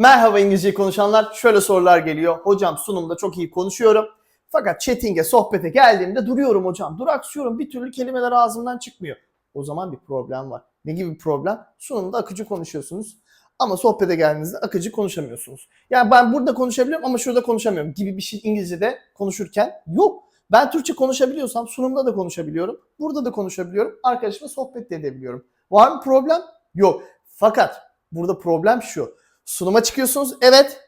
Merhaba İngilizce konuşanlar. Şöyle sorular geliyor. Hocam sunumda çok iyi konuşuyorum. Fakat chatting'e, sohbete geldiğimde duruyorum hocam. Duraksıyorum. Bir türlü kelimeler ağzımdan çıkmıyor. O zaman bir problem var. Ne gibi problem? Sunumda akıcı konuşuyorsunuz. Ama sohbete geldiğinizde akıcı konuşamıyorsunuz. Yani ben burada konuşabiliyorum ama şurada konuşamıyorum gibi bir şey İngilizce'de konuşurken yok. Ben Türkçe konuşabiliyorsam sunumda da konuşabiliyorum. Burada da konuşabiliyorum. Arkadaşımla sohbet de edebiliyorum. Var mı problem? Yok. Fakat burada problem şu. Sunuma çıkıyorsunuz. Evet.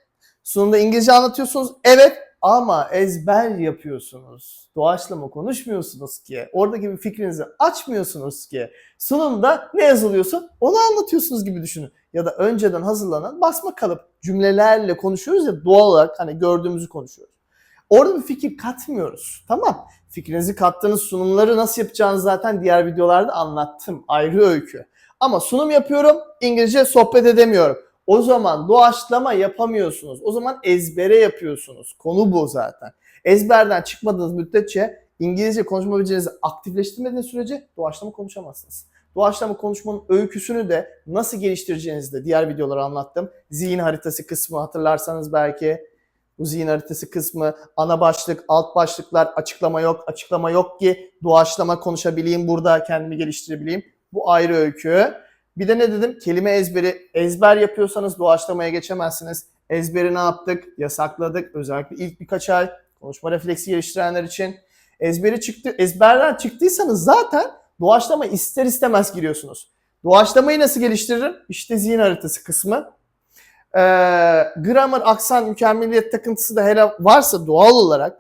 Sunumda İngilizce anlatıyorsunuz. Evet. Ama ezber yapıyorsunuz. Doğaçlama konuşmuyorsunuz ki. Oradaki bir fikrinizi açmıyorsunuz ki. Sunumda ne yazılıyorsa onu anlatıyorsunuz gibi düşünün. Ya da önceden hazırlanan basma kalıp cümlelerle konuşuyoruz ya doğal olarak hani gördüğümüzü konuşuyoruz. Orada bir fikir katmıyoruz. Tamam. Fikrinizi kattığınız sunumları nasıl yapacağınızı zaten diğer videolarda anlattım. Ayrı öykü. Ama sunum yapıyorum, İngilizce sohbet edemiyorum. O zaman doğaçlama yapamıyorsunuz. O zaman ezbere yapıyorsunuz. Konu bu zaten. Ezberden çıkmadığınız müddetçe İngilizce konuşma becerinizi aktifleştirmediğiniz sürece doğaçlama konuşamazsınız. Doğaçlama konuşmanın öyküsünü de nasıl geliştireceğinizi de diğer videoları anlattım. Zihin haritası kısmı hatırlarsanız belki bu zihin haritası kısmı, ana başlık, alt başlıklar, açıklama yok, açıklama yok ki doğaçlama konuşabileyim burada, kendimi geliştirebileyim. Bu ayrı öykü. Bir de ne dedim? Kelime ezberi. Ezber yapıyorsanız doğaçlamaya geçemezsiniz. Ezberi ne yaptık? Yasakladık. Özellikle ilk birkaç ay konuşma refleksi geliştirenler için. Ezberi çıktı. Ezberden çıktıysanız zaten doğaçlama ister istemez giriyorsunuz. Doğaçlamayı nasıl geliştiririm? İşte zihin haritası kısmı. Ee, grammar, aksan, mükemmeliyet takıntısı da hele varsa doğal olarak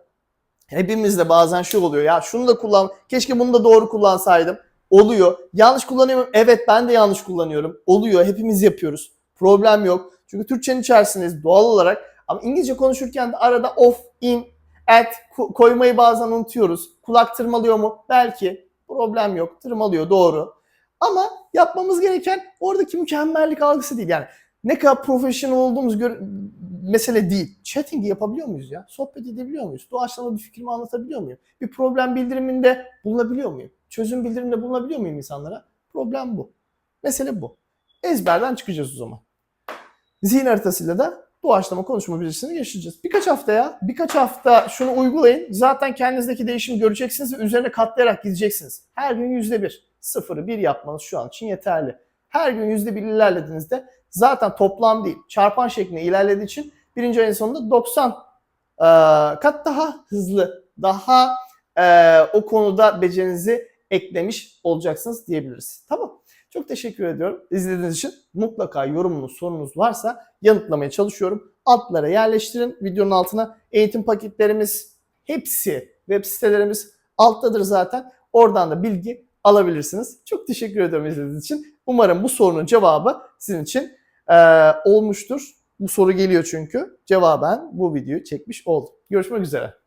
hepimizde bazen şu oluyor. Ya şunu da kullan, keşke bunu da doğru kullansaydım. Oluyor. Yanlış kullanıyorum. Evet ben de yanlış kullanıyorum. Oluyor. Hepimiz yapıyoruz. Problem yok. Çünkü Türkçenin içerisindeyiz doğal olarak. Ama İngilizce konuşurken de arada of, in, at ko- koymayı bazen unutuyoruz. Kulak tırmalıyor mu? Belki. Problem yok. Tırmalıyor doğru. Ama yapmamız gereken oradaki mükemmellik algısı değil. Yani ne kadar profesyonel olduğumuz mesele değil. Chatting yapabiliyor muyuz ya? Sohbet edebiliyor muyuz? Doğaçlama bir fikrimi anlatabiliyor muyum? Bir problem bildiriminde bulunabiliyor muyum? Çözüm bildiriminde bulunabiliyor muyum insanlara? Problem bu. Mesele bu. Ezberden çıkacağız o zaman. Zihin haritasıyla da doğaçlama konuşma becerisini geçireceğiz. Birkaç hafta ya. Birkaç hafta şunu uygulayın. Zaten kendinizdeki değişimi göreceksiniz ve üzerine katlayarak gideceksiniz. Her gün yüzde bir. Sıfırı bir yapmanız şu an için yeterli. Her gün yüzde bir ilerlediğinizde zaten toplam değil çarpan şeklinde ilerlediği için birinci ayın sonunda 90 e, kat daha hızlı, daha e, o konuda becerinizi eklemiş olacaksınız diyebiliriz. Tamam. Çok teşekkür ediyorum izlediğiniz için. Mutlaka yorumunuz, sorunuz varsa yanıtlamaya çalışıyorum. Altlara yerleştirin. Videonun altına eğitim paketlerimiz hepsi web sitelerimiz alttadır zaten. Oradan da bilgi alabilirsiniz. Çok teşekkür ediyorum izlediğiniz için. Umarım bu sorunun cevabı sizin için eee, olmuştur. Bu soru geliyor çünkü. Cevaben bu videoyu çekmiş oldum. Görüşmek üzere.